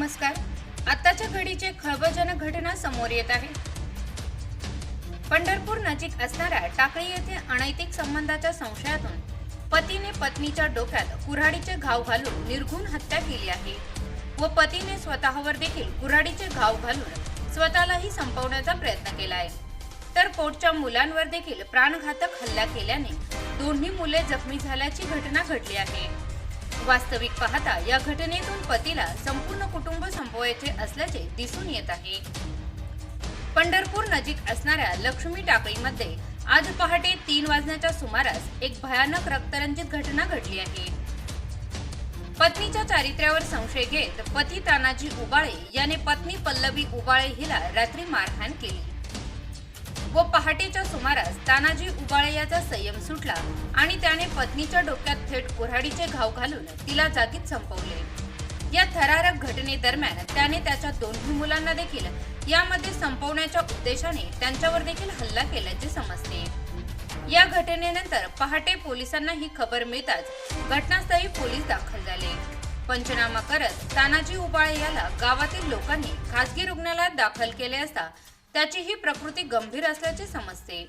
नमस्कार. आताच्या घडीचे खळबळजनक घटना समोर येत आहे पंढरपूर नजीक असणाऱ्या टाकळी येथे अनैतिक संबंधाच्या संशयातून पतीने पत्नीच्या डोक्यात कुऱ्हाडीचे घाव घालून निर्घुण हत्या केली आहे व पतीने स्वतःवर देखील कुऱ्हाडीचे घाव घालून स्वतःलाही संपवण्याचा प्रयत्न केला आहे. तर पोटच्या मुलांवर देखील प्राणघातक हल्ला केल्याने दोन्ही मुले जखमी झाल्याची घटना घडली आहे. वास्तविक पाहता या घटनेतून पतीला संपूर्ण कुटुंब येथे असल्याचे दिसून येत आहे. पंढरपूर नजीक असणाऱ्या लक्ष्मी टाकळीमध्ये आज पहाटे तीन वाजण्याच्या सुमारास एक भयानक रक्तरंजित घटना घडली आहे. पत्नीच्या चारित्र्यावर संशय घेत पती तानाजी उबाळे याने पत्नी पल्लवी उबाळे हिला रात्री मारहाण केली. व पहाटेच्या सुमारास तानाजी उबाळे याचा संयम सुटला आणि त्याने पत्नीच्या डोक्यात थेट कुऱ्हाडीचे घाव घालून तिला जागीच संपवले. या थरारक घटनेदरम्यान त्याने त्याच्या दोन्ही मुलांना देखील यामध्ये संपवण्याच्या उद्देशाने त्यांच्यावर देखील हल्ला केल्याचे समजते. या घटनेनंतर पहाटे पोलिसांना ही खबर मिळताच घटनास्थळी पोलीस दाखल झाले. पंचनामा करत तानाजी उबाळे याला गावातील लोकांनी खासगी रुग्णालयात दाखल केले असता त्याची ही प्रकृती गंभीर असल्याचे समजते.